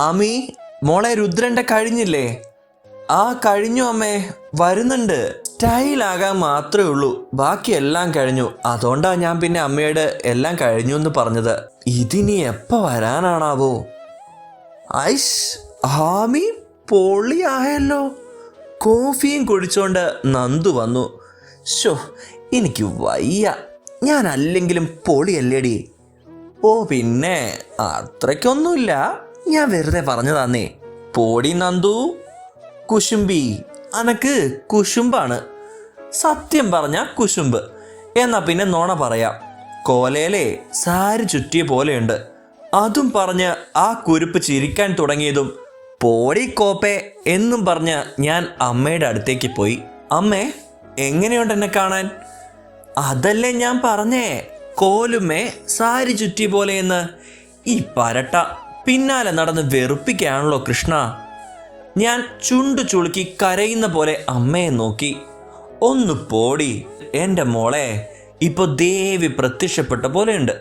ആമി മോളെ രുദ്രന്റെ കഴിഞ്ഞില്ലേ? ആ കഴിഞ്ഞു അമ്മേ വരുന്നുണ്ട്. സ്റ്റൈലാകാൻ മാത്രമേ ഉള്ളൂ. ബാക്കി എല്ലാം കഴിഞ്ഞു. അതുകൊണ്ടാ ഞാൻ പിന്നെ അമ്മയോട് എല്ലാം കഴിഞ്ഞു എന്ന് പറഞ്ഞത്. ഇതിനി എപ്പോ വരാനാണാവോ? ഐഷ് ആമി പൊളിയായല്ലോ. കോഫിയും കുടിച്ചോണ്ട് നന്ദു വന്നു. ഷോ എനിക്ക് വയ്യ. ഞാൻ അല്ലെങ്കിലും പൊളിയല്ലേടി. ഓ പിന്നെ അത്രയ്ക്കൊന്നുമില്ല. ഞാൻ വെറുതെ പറഞ്ഞതാന്നേ. പോടി നന്ദു. കുശുംബി അനക്ക് കുശുംബാണ്. സത്യം പറഞ്ഞ കുശുംബ്. എന്നാ പിന്നെ നോണ പറയാം. കോലയിലെ സാരി ചുറ്റിയ പോലെയുണ്ട്. അതും പറഞ്ഞ് ആ കുരുപ്പ് ചിരിക്കാൻ തുടങ്ങിയതും പോടി കോപ്പേ എന്നും പറഞ്ഞ് ഞാൻ അമ്മയുടെ അടുത്തേക്ക് പോയി. അമ്മേ എങ്ങനെയുണ്ട് എന്നെ കാണാൻ? അതല്ലേ ഞാൻ പറഞ്ഞേ. കോലുമേ സാരി ചുറ്റി പോലെയെന്ന് ഈ പരട്ട പിന്നാലെ നടന്ന് വെറുപ്പിക്കുകയാണല്ലോ കൃഷ്ണ. ഞാൻ ചുണ്ടു ചുളുക്കി കരയുന്ന പോലെ അമ്മയെ നോക്കി. ഒന്ന് പോടി എന്റെ മോളെ ഇപ്പൊ ദേവി പ്രത്യക്ഷപ്പെട്ട പോലെയുണ്ട്.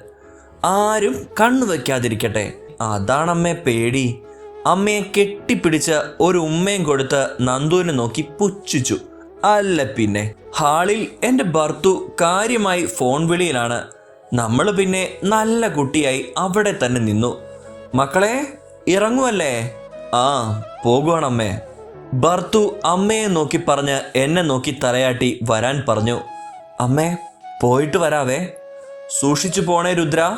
ആരും കണ്ണു വയ്ക്കാതിരിക്കട്ടെ. അതാണമ്മേ പേടി. അമ്മയെ കെട്ടിപ്പിടിച്ച് ഒരു ഉമ്മയും കൊടുത്ത് നന്ദുവിനെ നോക്കി പുച്ഛിച്ചു. അല്ല പിന്നെ ഹാളിൽ എന്റെ ഭർത്തു കാര്യമായി ഫോൺ വിളിയിലാണ്. നമ്മൾ പിന്നെ നല്ല കുട്ടിയായി അവിടെ തന്നെ നിന്നു. മക്കളെ ഇറങ്ങുവല്ലേ? ആ പോകുവാണമ്മേ. ഭർത്തു അമ്മയെ നോക്കി പറഞ്ഞ് എന്നെ നോക്കി തലയാട്ടി വരാൻ പറഞ്ഞു. അമ്മേ പോയിട്ട് വരാവേ. സൂക്ഷിച്ചു പോണേ രുദ്ര.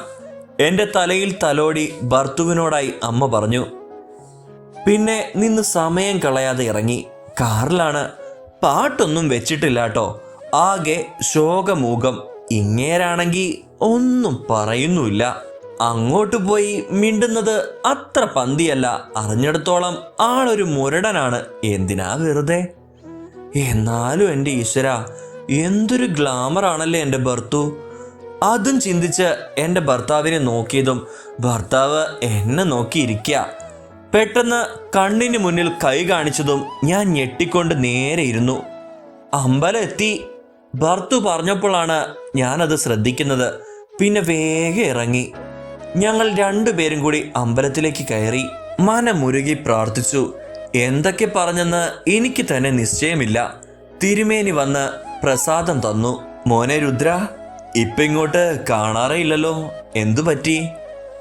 എന്റെ തലയിൽ തലോടി ഭർത്തുവിനോടായി അമ്മ പറഞ്ഞു. പിന്നെ നിന്ന് സമയം കളയാതെ ഇറങ്ങി. കാറിലാണ്. പാട്ടൊന്നും വെച്ചിട്ടില്ല കേട്ടോ ആകെ ശോകമൂകം. ഇങ്ങേരാണെങ്കിൽ ഒന്നും പറയുന്നുമില്ല. അങ്ങോട്ട് പോയി മിണ്ടുന്നത് അത്ര പന്തിയല്ല. അറിഞ്ഞിടത്തോളം ആളൊരു മുരടനാണ്. എന്തിനാ വെറുതെ? എന്നാലും എന്റെ ഈശ്വര എന്തൊരു ഗ്ലാമർ ആണല്ലേ എന്റെ ഭർത്തു അതും ചിന്തിച്ച് എന്റെ ഭർത്താവിനെ നോക്കിയതും ഭർത്താവ് എന്നെ നോക്കിയിരിക്കുക പെട്ടെന്ന് കണ്ണിന് മുന്നിൽ കൈ കാണിച്ചതും ഞാൻ ഞെട്ടിക്കൊണ്ട് നേരെ ഇരുന്നു. അമ്പലം എത്തി ഭർത്തു പറഞ്ഞപ്പോഴാണ് ഞാനത് ശ്രദ്ധിക്കുന്നത്. പിന്നെ വേഗം ഇറങ്ങി. ഞങ്ങൾ രണ്ടുപേരും കൂടി അമ്പലത്തിലേക്ക് കയറി മനമുരുകി പ്രാർത്ഥിച്ചു. എന്തൊക്കെ പറഞ്ഞെന്ന് എനിക്ക് തന്നെ നിശ്ചയമില്ല. തിരുമേനി വന്ന് പ്രസാദം തന്നു. മോനെ രുദ്ര ഇപ്പം ഇങ്ങോട്ട് കാണാറേ ഇല്ലല്ലോ. എന്തു പറ്റി?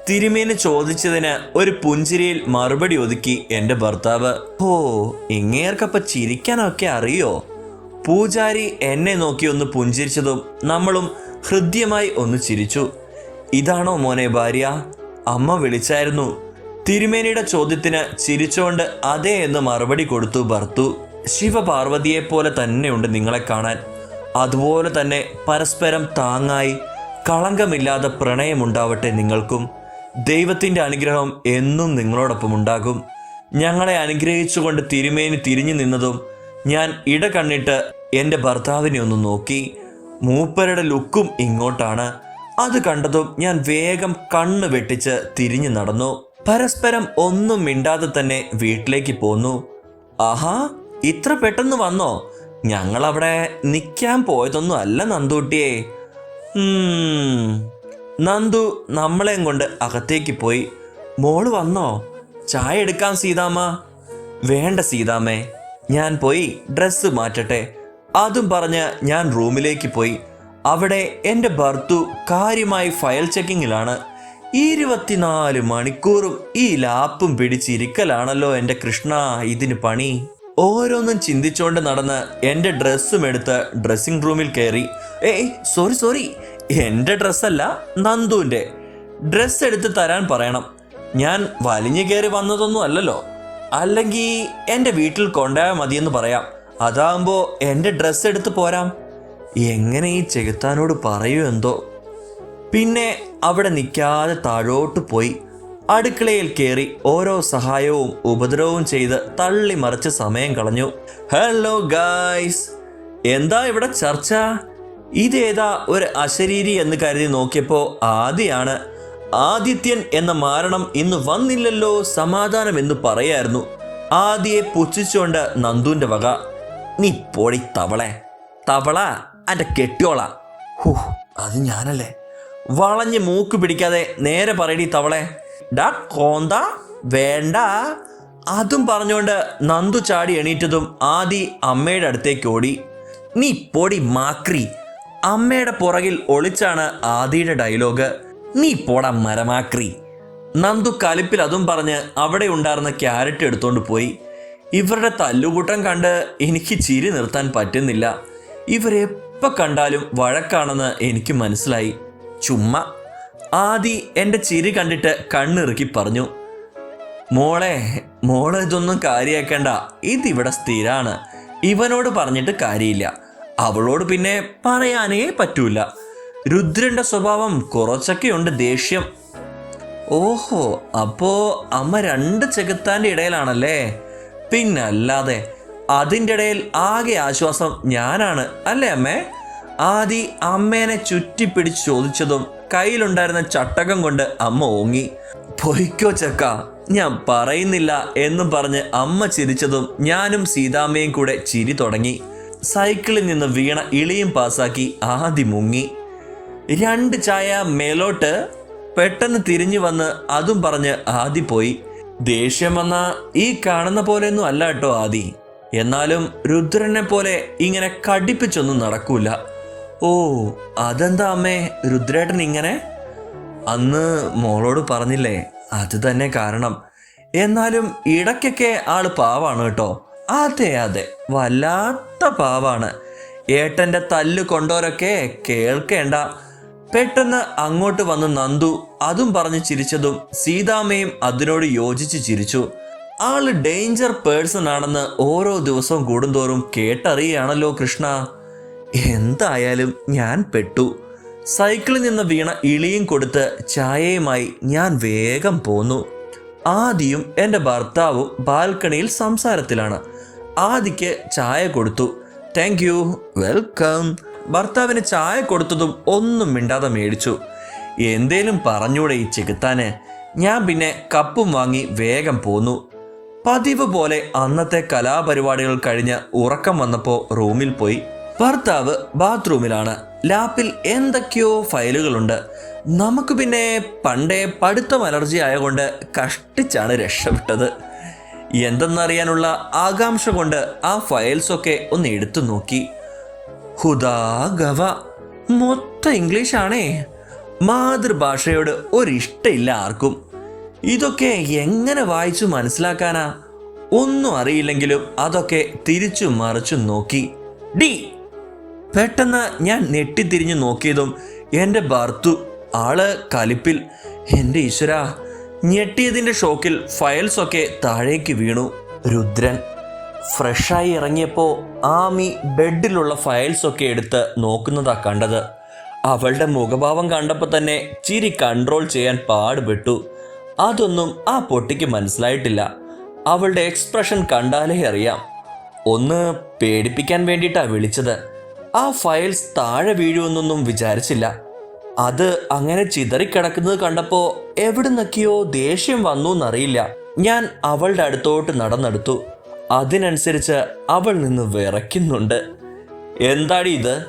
തിരുമേനി ചോദിച്ചതിന് ഒരു പുഞ്ചിരിയിൽ മറുപടി ഒതുക്കി എന്റെ ഭർത്താവ്. ഓ ഇങ്ങേർക്കപ്പ ചിരിക്കാനൊക്കെ അറിയോ? പൂജാരി എന്നെ നോക്കി ഒന്ന് പുഞ്ചിരിച്ചതും നമ്മളും ഹൃദ്യമായി ഒന്ന് ചിരിച്ചു. ഇതാണോ മോനെ ഭാര്യ? അമ്മ വിളിച്ചായിരുന്നു. തിരുമേനിയുടെ ചോദ്യത്തിന് ചിരിച്ചുകൊണ്ട് അതെ എന്ന് മറുപടി കൊടുത്തു ഭർത്തു. ശിവപാർവതിയെ പോലെ തന്നെയുണ്ട് നിങ്ങളെ കാണാൻ. അതുപോലെ തന്നെ പരസ്പരം താങ്ങായി കളങ്കമില്ലാതെ പ്രണയമുണ്ടാവട്ടെ നിങ്ങൾക്കും. ദൈവത്തിന്റെ അനുഗ്രഹം എന്നും നിങ്ങളോടൊപ്പം ഉണ്ടാകും. ഞങ്ങളെ അനുഗ്രഹിച്ചുകൊണ്ട് തിരുമേനി തിരിഞ്ഞു നിന്നതും ഞാൻ ഇട കണ്ണിട്ട് എന്റെ ഭർത്താവിനെ ഒന്ന് നോക്കി. മൂപ്പരുടെ ലുക്കും ഇങ്ങോട്ടാണ്. അത് കണ്ടതും ഞാൻ വേഗം കണ്ണ് വെട്ടിച്ച് തിരിഞ്ഞു നടന്നു. പരസ്പരം ഒന്നും മിണ്ടാതെ തന്നെ വീട്ടിലേക്ക് പോന്നു. ആഹാ ഇത്ര പെട്ടെന്ന് വന്നോ? ഞങ്ങൾ അവിടെ നിൽക്കാൻ പോയതൊന്നും അല്ല നന്ദൂട്ടിയെ. നന്ദു നമ്മളെയും കൊണ്ട് അകത്തേക്ക് പോയി. മോൾ വന്നോ? ചായ എടുക്കാം സീതാമ്മ. വേണ്ട സീതാമ്മേ. ഞാൻ പോയി ഡ്രസ്സ് മാറ്റട്ടെ. അതും പറഞ്ഞ് ഞാൻ റൂമിലേക്ക് പോയി. അവിടെ എന്റെ ഭർത്തു കാര്യമായി ഫയൽ ചെക്കിങ്ങിലാണ് ഇരുപത്തിനാല് മണിക്കൂറും ഈ ലാപ്പും പിടിച്ചിരിക്കലാണല്ലോ എന്റെ കൃഷ്ണ ഇതിന് പണി. ഓരോന്നും ചിന്തിച്ചുകൊണ്ട് നടന്ന് എന്റെ ഡ്രസ്സും എടുത്ത് ഡ്രസ്സിംഗ് റൂമിൽ കയറി. ഏയ് സോറി സോറി എന്റെ ഡ്രസ്സല്ല നന്ദുവിന്റെ. ഡ്രസ്സ് എടുത്ത് തരാൻ പറയണം. ഞാൻ വലിഞ്ഞു കയറി വന്നതൊന്നും അല്ലല്ലോ. അല്ലെങ്കിൽ എന്റെ വീട്ടിൽ കൊണ്ടുപോയാൽ മതിയെന്ന് പറയാം. അതാകുമ്പോൾ എന്റെ ഡ്രസ്സ് എടുത്ത് പോരാം. എങ്ങനെ ഈ ചെകുത്താനോട് പറയൂ എന്തോ. പിന്നെ അവിടെ നിൽക്കാതെ താഴോട്ട് പോയി അടുക്കളയിൽ കയറി ഓരോ സഹായവും ഉപദ്രവവും ചെയ്ത് തള്ളി മറിച്ച് സമയം കളഞ്ഞു. ഹലോ ഗായ്സ് എന്താ ഇവിടെ ചർച്ച? ഇതേതാ ഒരു അശരീരി എന്ന് കരുതി നോക്കിയപ്പോൾ ആദ്യാണ്. ആദിത്യൻ എന്ന മാരണം ഇന്ന് വന്നില്ലല്ലോ സമാധാനം എന്ന് പറയായിരുന്നു. ആദിയെ പുച്ഛിച്ചുകൊണ്ട് നന്ദുവിന്റെ വക. നീ പോടി തവളെ. തവള അന്റെ കെട്ടിയോള. ഹൂ അത് ഞാനല്ലേ. വളഞ്ഞ് മൂക്ക് പിടിക്കാതെ നേരെ പറയടി തവളെ. ഡാ കോന്ത വേണ്ട. അതും പറഞ്ഞുകൊണ്ട് നന്ദു ചാടി എണീറ്റതും ആദി അമ്മയുടെ അടുത്തേക്ക് ഓടി. നീ പൊടി മാക്രി. അമ്മയുടെ പുറകിൽ ഒളിച്ചാണ് ആദിയുടെ ഡയലോഗ്. നീ പോടാ മരമാക്രി. നന്ദു കലിപ്പിൽ അതും പറഞ്ഞ് അവിടെ ഉണ്ടായിരുന്ന ക്യാരറ്റ് എടുത്തോണ്ട് പോയി. ഇവരുടെ തല്ലുകൂട്ടം കണ്ട് എനിക്ക് ചിരി നിർത്താൻ പറ്റുന്നില്ല. ഇവരെപ്പോ കണ്ടാലും വഴക്കാണെന്ന് എനിക്ക് മനസ്സിലായി. ചുമ്മാ. ആദി എന്റെ ചിരി കണ്ടിട്ട് കണ്ണിറുക്കി പറഞ്ഞു മോളെ മോളെ ഇതൊന്നും കാര്യാക്കണ്ട. ഇതിവിടെ സ്ഥിരാണ്. ഇവനോട് പറഞ്ഞിട്ട് കാര്യമില്ല. അവളോട് പിന്നെ പറയാനേ പറ്റൂല. രുദ്രന്റെ സ്വഭാവം കുറച്ചൊക്കെയുണ്ട് ദേഷ്യം. ഓഹോ അപ്പോ അമ്മ രണ്ട് ചെകുത്താന്റെ ഇടയിലാണല്ലേ? പിന്നല്ലാതെ അതിന്റെ ഇടയിൽ ആകെ ആശ്വാസം ഞാനാണ് അല്ലേ അമ്മേ? ആദി അമ്മേനെ ചുറ്റിപ്പിടിച്ച് ചോദിച്ചതും കയ്യിലുണ്ടായിരുന്ന ചട്ടകം കൊണ്ട് അമ്മ ഓങ്ങി. പൊയ്ക്കോ ചക്ക ഞാൻ പറയുന്നില്ല എന്നും പറഞ്ഞ് അമ്മ ചിരിച്ചതും ഞാനും സീതാമ്മയും കൂടെ ചിരി തുടങ്ങി. സൈക്കിളിൽ നിന്ന് വീണ ഇളിയും പാസാക്കി ആദി മുങ്ങി. രണ്ട് ചായ മേലോട്ട് പെട്ടെന്ന് തിരിഞ്ഞു വന്ന് അതും പറഞ്ഞ് ആദി പോയി. ദേഷ്യം വന്ന ഈ കാണുന്ന പോലെയൊന്നും അല്ല കേട്ടോ ആദി. എന്നാലും രുദ്രനെ പോലെ ഇങ്ങനെ കടിപ്പിച്ചൊന്നും നടക്കൂല. ഓ അതെന്താ അമ്മേ? രുദ്രേട്ടൻ ഇങ്ങനെ? അന്ന് മോളോട് പറഞ്ഞില്ലേ അത് തന്നെ കാരണം. എന്നാലും ഇടയ്ക്കൊക്കെ ആൾ പാവാണ് കേട്ടോ. അതെ അതെ വല്ലാത്ത പാവാണ്. ഏട്ടന്റെ തല്ല് കൊണ്ടോരൊക്കെ കേൾക്കേണ്ട. പെട്ടെന്ന് അങ്ങോട്ട് വന്ന് നന്ദു അതും പറഞ്ഞ് ചിരിച്ചതും സീതാമ്മയും അതിനോട് യോജിച്ച് ചിരിച്ചു. ആൾ ഡേഞ്ചർ പേഴ്സൺ ആണെന്ന് ഓരോ ദിവസവും കൂടുന്തോറും കേട്ടറിയാണല്ലോ കൃഷ്ണ. എന്തായാലും ഞാൻ പെട്ടു. സൈക്കിളിൽ നിന്ന് വീണ ഇളിയും കൊടുത്ത് ചായയുമായി ഞാൻ വേഗം പോന്നു. ആദിയും എന്റെ ഭർത്താവും ബാൽക്കണിയിൽ സംസാരത്തിലാണ്. ആദിക്ക് ചായ കൊടുത്തു. താങ്ക് യു വെൽക്കം ഭർത്താവിന് ചായ കൊടുത്തതും ഒന്നും മിണ്ടാതെ മേടിച്ചു. എന്തേലും പറഞ്ഞൂടെ ഈ ചെകുത്താന്. ഞാൻ പിന്നെ കപ്പും വാങ്ങി വേഗം പോന്നു. പതിവ് പോലെ അന്നത്തെ കലാപരിപാടികൾ കഴിഞ്ഞ് ഉറക്കം വന്നപ്പോൾ റൂമിൽ പോയി. ഭർത്താവ് ബാത്റൂമിലാണ്. ലാപ്പിൽ എന്തൊക്കെയോ ഫയലുകളുണ്ട്. നമുക്ക് പിന്നെ പണ്ടേ പഠിത്തം അലർജി ആയതുകൊണ്ട് കഷ്ടിച്ചാണ് രക്ഷപ്പെട്ടത്. എന്തെന്നറിയാനുള്ള ആകാംക്ഷ കൊണ്ട് ആ ഫയൽസൊക്കെ ഒന്ന് എടുത്തു നോക്കി. ഹുദാ ഗവ മൊത്തം ഇംഗ്ലീഷാണേ. മാതൃഭാഷയോട് ഒരിഷ്ടമില്ല ആർക്കും. ഇതൊക്കെ എങ്ങനെ വായിച്ചു മനസ്സിലാക്കാനാ? ഒന്നും അറിയില്ലെങ്കിലും അതൊക്കെ തിരിച്ചു മറിച്ചു നോക്കി. ഡി പെട്ടെന്ന് ഞാൻ നെട്ടിത്തിരിഞ്ഞു നോക്കിയതും എന്റെ ഭർത്തു ആൾ കലിപ്പിൽ എന്റെ ഈശ്വര ഞെട്ടിയതിന്റെ ഷോക്കിൽ ഫയൽസൊക്കെ താഴേക്ക് വീണു രുദ്രൻ. ഫ്രഷായി ഇറങ്ങിയപ്പോൾ ആമി ബെഡിലുള്ള ഫയൽസൊക്കെ എടുത്ത് നോക്കുന്നതാ കണ്ടത്. അവളുടെ മുഖഭാവം കണ്ടപ്പോൾ തന്നെ ചിരി കൺട്രോൾ ചെയ്യാൻ പാടുപെട്ടു. അതൊന്നും ആ പൊട്ടിക്ക് മനസ്സിലായിട്ടില്ല. അവളുടെ എക്സ്പ്രഷൻ കണ്ടാലേ അറിയാം. ഒന്ന് പേടിപ്പിക്കാൻ വേണ്ടിയിട്ടാ വിളിച്ചത്. ആ ഫയൽസ് താഴെ വീഴുമെന്നൊന്നും വിചാരിച്ചില്ല. അത് അങ്ങനെ ചിതറിക്കിടക്കുന്നത് കണ്ടപ്പോ എവിടുന്നൊക്കെയോ ദേഷ്യം വന്നു എന്നറിയില്ല ഞാൻ അവളുടെ അടുത്തോട്ട് നടന്നെടുത്തു. അതിനനുസരിച്ച് അവൾ നിന്ന് വിറയ്ക്കുന്നുണ്ട്. എന്താടി ഇത്?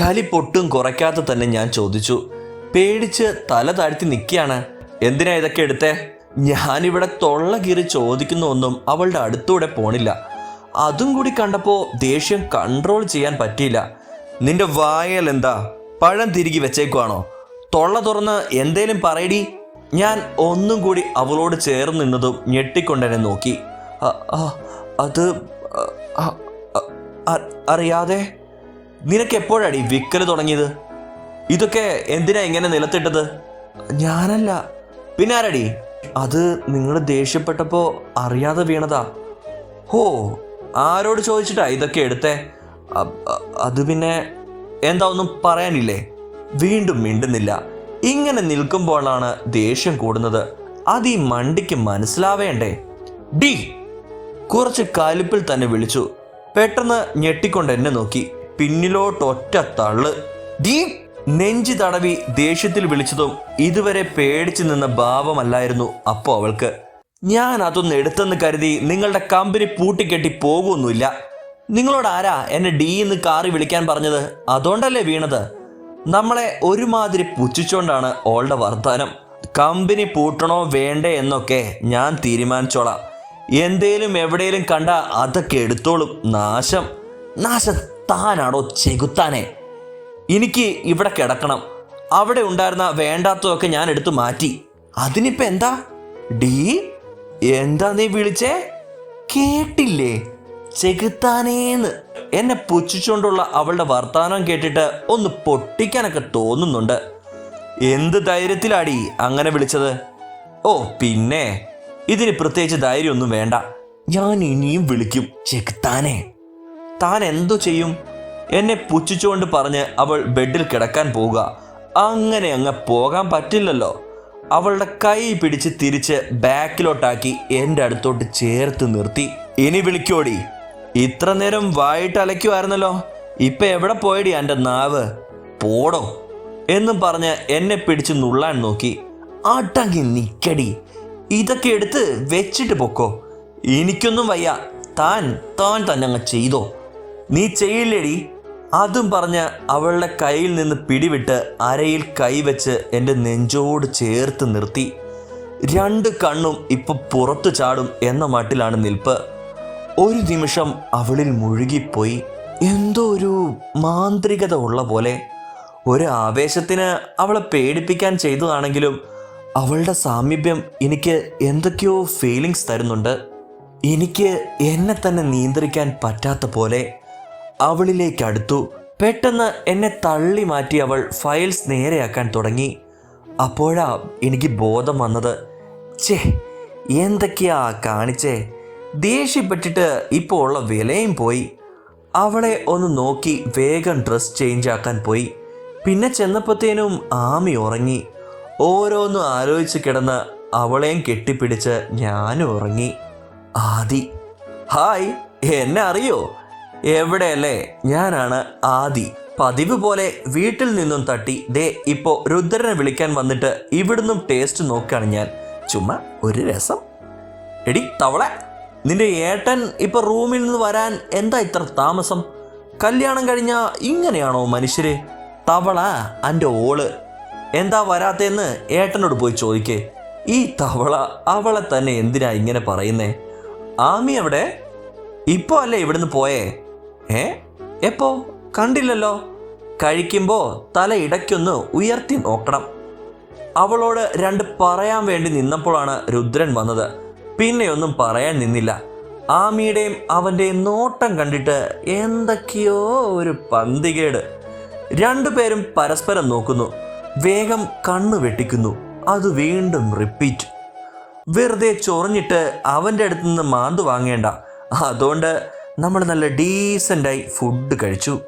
കലി പൊട്ടും കുറയ്ക്കാതെ തന്നെ ഞാൻ ചോദിച്ചു. പേടിച്ച് തല താഴ്ത്തി നിൽക്കുകയാണ്. എന്തിനാ ഇതൊക്കെ എടുത്തേ? ഞാനിവിടെ തൊള്ള കീറി ചോദിക്കുന്ന ഒന്നും അവളുടെ അടുത്തൂടെ പോണില്ല. അതും കൂടി കണ്ടപ്പോൾ ദേഷ്യം കൺട്രോൾ ചെയ്യാൻ പറ്റിയില്ല. നിന്റെ വായൽ എന്താ? പഴം തിരികെ വെച്ചേക്കുവാണോ? തൊള്ള തുറന്ന് എന്തേലും പറയടി. ഞാൻ ഒന്നും കൂടി അവളോട് ചേർന്ന് നിന്നതും ഞെട്ടിക്കൊണ്ടെന്നെ നോക്കി. അത് അറിയാതെ? നിനക്ക് എപ്പോഴാടി വിക്കൽ തുടങ്ങിയത്? ഇതൊക്കെ എന്തിനാ ഇങ്ങനെ നിലത്തിട്ടത്? ഞാനല്ല പിന്നെ ആരടി അത് നിങ്ങൾ ദേഷ്യപ്പെട്ടപ്പോ അറിയാതെ വീണതാ. ഹോ ആരോട് ചോദിച്ചിട്ടാ ഇതൊക്കെ എടുത്തേ? അത് പിന്നെ എന്താ ഒന്നും പറയാനില്ലേ? വീണ്ടും മിണ്ടുന്നില്ല. ഇങ്ങനെ നിൽക്കുമ്പോഴാണ് ദേഷ്യം കൂടുന്നത്. അത് ഈ മണ്ടിക്ക് മനസ്സിലാവേണ്ടേ? ഡി കുറച്ച് കലിപ്പിൽ തന്നെ വിളിച്ചു. പെട്ടെന്ന് ഞെട്ടിക്കൊണ്ട് എന്നെ നോക്കി. പിന്നിലോട്ട് ഒറ്റ തള്ള്. ഡീ നെഞ്ചി തടവി ദേഷ്യത്തിൽ വിളിച്ചതും ഇതുവരെ പേടിച്ചു നിന്ന ഭാവമല്ലായിരുന്നു അപ്പോ അവൾക്ക്. ഞാൻ അതൊന്ന് എടുത്തെന്ന് കരുതി നിങ്ങളുടെ കമ്പനി പൂട്ടിക്കെട്ടി പോകുമൊന്നുമില്ല നിങ്ങളോട് ആരാ എന്നെ ഡി എന്ന് കാറി വിളിക്കാൻ പറഞ്ഞത്? അതുകൊണ്ടല്ലേ വീണത്? നമ്മളെ ഒരുമാതിരി പുച്ഛിച്ചുകൊണ്ടാണ് ഓളുടെ വർത്താനം. കമ്പനി പൂട്ടണോ വേണ്ടേ എന്നൊക്കെ ഞാൻ തീരുമാനിച്ചോളാം. എന്തേലും എവിടെയും കണ്ട അതൊക്കെ എടുത്തോളും. നാശം. നാശം താനാണോ ചെകുത്താനെ? എനിക്ക് ഇവിടെ കിടക്കണം. അവിടെ ഉണ്ടായിരുന്ന വേണ്ടാത്തതൊക്കെ ഞാൻ എടുത്തു മാറ്റി. അതിനിപ്പോ എന്താ? ഡീ എന്താ നീ വിളിച്ചേ? കേട്ടില്ലേ? ചെകുത്താനേന്ന്. എന്നെ പുച്ഛിച്ചുകൊണ്ടുള്ള അവളുടെ വർത്തമാനം കേട്ടിട്ട് ഒന്ന് പൊട്ടിക്കാനൊക്കെ തോന്നുന്നുണ്ട്. എന്ത് ധൈര്യത്തിലാടി അങ്ങനെ വിളിച്ചത്? ഓ പിന്നെ. ഇതിന് പ്രത്യേകിച്ച് ധൈര്യമൊന്നും വേണ്ട. ഞാൻ ഇനിയും വിളിക്കും ചെകുത്താനെ. താൻ എന്തോ ചെയ്യും? എന്നെ പുച്ഛിച്ചുകൊണ്ട് പറഞ്ഞ് അവൾ ബെഡിൽ കിടക്കാൻ പോവുക. അങ്ങനെ അങ്ങ് പോകാൻ പറ്റില്ലല്ലോ. അവളുടെ കൈ പിടിച്ച് തിരിച്ച് ബാക്കിലോട്ടാക്കി എന്റെ അടുത്തോട്ട് ചേർത്ത് നിർത്തി. ഇനി വിളിക്കോടി. ഇത്ര നേരം വായിട്ട് അലയ്ക്കുമായിരുന്നല്ലോ ഇപ്പം എവിടെ പോയടി എന്റെ നാവ്? പോടോ. എന്നും പറഞ്ഞ് എന്നെ പിടിച്ച് നുള്ളാൻ നോക്കി. ആട്ടങ്ങി നിക്കടി. ഇതൊക്കെ എടുത്ത് വെച്ചിട്ട് പൊക്കോ. എനിക്കൊന്നും വയ്യ. താൻ താൻ തന്നെ അങ്ങ് ചെയ്തോ. നീ ചെയ്യില്ലേടി. അതും പറഞ്ഞ് അവളുടെ കയ്യിൽ നിന്ന് പിടിവിട്ട് അരയിൽ കൈവച്ച് എന്റെ നെഞ്ചോട് ചേർത്ത് നിർത്തി. രണ്ട് കണ്ണും ഇപ്പൊ പുറത്തു ചാടും എന്ന മട്ടിലാണ് നിൽപ്പ്. ഒരു നിമിഷം അവളിൽ മുഴുകിപ്പോയി. എന്തോ ഒരു മാന്ത്രികത ഉള്ള പോലെ. ഒരു ആവേശത്തിന് അവളെ പേടിപ്പിക്കാൻ ചെയ്തതാണെങ്കിലും അവളുടെ സാമീപ്യം എനിക്ക് എന്തൊക്കെയോ ഫീലിങ്സ് തരുന്നുണ്ട്. എനിക്ക് എന്നെ തന്നെ നിയന്ത്രിക്കാൻ പറ്റാത്ത പോലെ. അവളിലേക്ക് അടുത്തു. പെട്ടെന്ന് എന്നെ തള്ളി മാറ്റി അവൾ ഫയൽസ് നേരെയാക്കാൻ തുടങ്ങി. അപ്പോഴാ എനിക്ക് ബോധം വന്നത്. ചേ എന്തൊക്കെയാ കാണിച്ചേ? ദേഷ്യപ്പെട്ടിട്ട് ഇപ്പോൾ ഉള്ള വിലയും പോയി. അവളെ ഒന്ന് നോക്കി വേഗം ഡ്രസ് ചേഞ്ച് ആക്കാൻ പോയി. പിന്നെ ചെന്നപ്പോഴത്തേനും ആമി ഉറങ്ങി. ഓരോന്നും ആലോചിച്ച് കിടന്ന് അവളെയും കെട്ടിപ്പിടിച്ച് ഞാനും ഉറങ്ങി. ആദി ഹായ് എന്നെ അറിയോ? എവിടെയല്ലേ? ഞാനാണ് ആദി. പതിവ് പോലെ വീട്ടിൽ നിന്നും തട്ടി ദേ ഇപ്പോ രുദ്രനെ വിളിക്കാൻ വന്നിട്ട് ഇവിടുന്നും ടേസ്റ്റ് നോക്കുകയാണ് ഞാൻ. ചുമ്മാ ഒരു രസം. എടി തവള നിന്റെ ഏട്ടൻ ഇപ്പൊ റൂമിൽ നിന്ന് വരാൻ എന്താ ഇത്ര താമസം? കല്യാണം കഴിഞ്ഞ ഇങ്ങനെയാണോ മനുഷ്യര്? തവള എന്റെ ഓൾ എന്താ വരാത്തേന്ന് ഏട്ടനോട് പോയി ചോദിക്കേ. ഈ തവള അവളെ തന്നെ എന്തിനാ ഇങ്ങനെ പറയുന്നേ? ആമി എവിടെ? ഇപ്പോ അല്ലേ ഇവിടുന്ന് പോയേ? ഏ? എപ്പോ? കണ്ടില്ലല്ലോ. കഴിക്കുമ്പോൾ തല ഇടയ്ക്കൊന്ന് ഉയർത്തി നോക്കണം. അവളോട് രണ്ട് പറയാൻ വേണ്ടി നിന്നപ്പോഴാണ് രുദ്രൻ വന്നത്. പിന്നെയൊന്നും പറയാൻ നിന്നില്ല. ആമിയുടെയും അവന്റെയും നോട്ടം കണ്ടിട്ട് എന്തൊക്കെയോ ഒരു പന്തികേട്. രണ്ടുപേരും പരസ്പരം നോക്കുന്നു. വേഗം കണ്ണു വെട്ടിക്കുന്നു. അത് വീണ്ടും റിപ്പീറ്റ് വെറുതെ ചൊറിഞ്ഞിട്ട് അവന്റെ അടുത്ത് നിന്ന് മാന്തു വാങ്ങേണ്ട. അതുകൊണ്ട് നമ്മൾ നല്ല ഡീസന്റായി ഫുഡ് കഴിച്ചു.